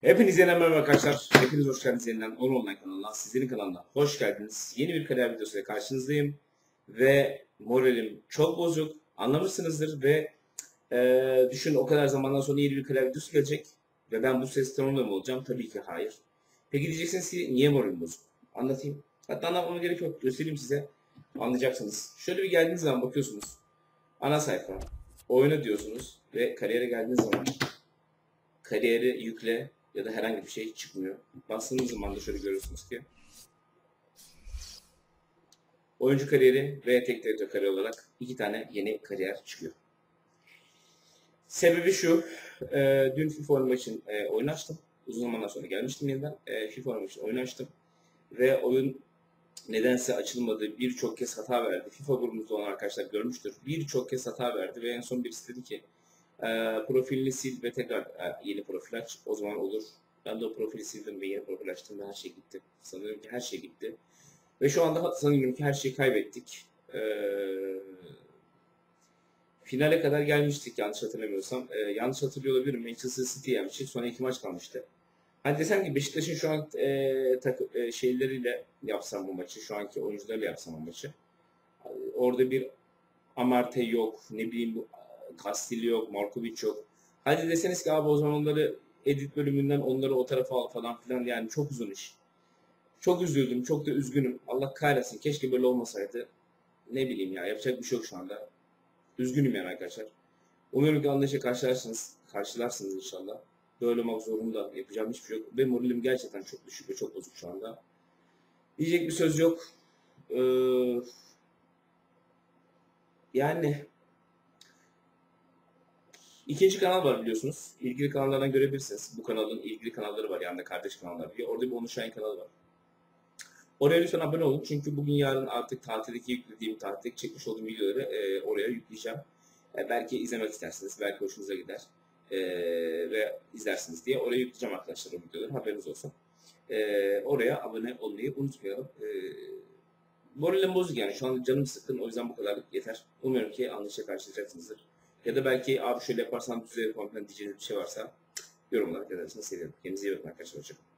Hepinize merhaba arkadaşlar. Hepiniz hoş geldiniz yeniden Onu Online kanalına, sizlerin kanalına hoş geldiniz. Yeni bir kariyer videosuyla karşınızdayım. Ve moralim çok bozuk. Anlamışsınızdır ve e, düşün o kadar zamandan sonra yeni bir kariyer videosu gelecek. Ve ben bu ses tonuyla mı olacağım? Tabii ki hayır. Peki diyeceksiniz ki niye moralim bozuk? Anlatayım. Hatta anlatmama gerek yok. Göstereyim size. Anlayacaksınız. Şöyle bir geldiğiniz zaman bakıyorsunuz. Ana sayfa. Oyuna diyorsunuz. Ve kariyere geldiğiniz zaman kariyeri yükle ya da herhangi bir şey çıkmıyor. Bastığınız zaman da şöyle görüyorsunuz ki oyuncu kariyeri ve tek direktör kariyeri olarak iki tane yeni kariyer çıkıyor. Sebebi şu, e, dün FIFA oynamak için e, oyun açtım. Uzun zamandan sonra gelmiştim yeniden. E, FIFA oynamak için oyun açtım. Ve oyun nedense açılmadı. Birçok kez hata verdi. FIFA grubumuzda olan arkadaşlar görmüştür. Birçok kez hata verdi ve en son birisi dedi ki e, profilini sil ve tekrar e, yeni profil aç. O zaman olur. Ben de o profili sildim ve yeni profil açtım ve her şey gitti. Sanıyorum ki her şey gitti. Ve şu anda sanıyorum ki her şeyi kaybettik. E, finale kadar gelmiştik yanlış hatırlamıyorsam. E, yanlış hatırlıyor olabilirim. Manchester City yenmiştik. Sonra iki maç kalmıştı. Hani desem ki Beşiktaş'ın şu an e, takı, e, şeyleriyle yapsam bu maçı, şu anki oyuncularıyla yapsam bu maçı. Orada bir Amarte yok, ne bileyim Castillo yok, Markovic yok. Hadi deseniz ki abi o zaman onları edit bölümünden onları o tarafa al falan filan yani çok uzun iş. Çok üzüldüm, çok da üzgünüm. Allah kahretsin keşke böyle olmasaydı. Ne bileyim ya yapacak bir şey yok şu anda. Üzgünüm yani arkadaşlar. Umarım ki anlayışa karşılarsınız, karşılarsınız inşallah. Böyle olmak zorunda. Yapacağım hiçbir şey yok. Ve moralim gerçekten çok düşük ve çok bozuk şu anda. Diyecek bir söz yok. Ee, yani İkinci kanal var biliyorsunuz. İlgili kanallardan görebilirsiniz. Bu kanalın ilgili kanalları var. Yani kardeş kanallar diye. Orada bir Onur Şahin kanalı var. Oraya lütfen abone olun. Çünkü bugün yarın artık tatildeki yüklediğim, tatildeki çekmiş olduğum videoları e, oraya yükleyeceğim. E, belki izlemek istersiniz. Belki hoşunuza gider. E, ve izlersiniz diye oraya yükleyeceğim arkadaşlar o videoları. Haberiniz olsun. E, oraya abone olmayı unutmayalım. E, moralim bozuk yani. Şu an canım sıkkın. O yüzden bu kadar yeter. Umuyorum ki anlayışa karşılayacaksınızdır. Ya da belki abi şöyle yaparsan düzelir falan diyeceğiniz bir şey varsa yorumlara yazarsanız sevinirim. Kendinize iyi bakın arkadaşlar. Hoşçakalın.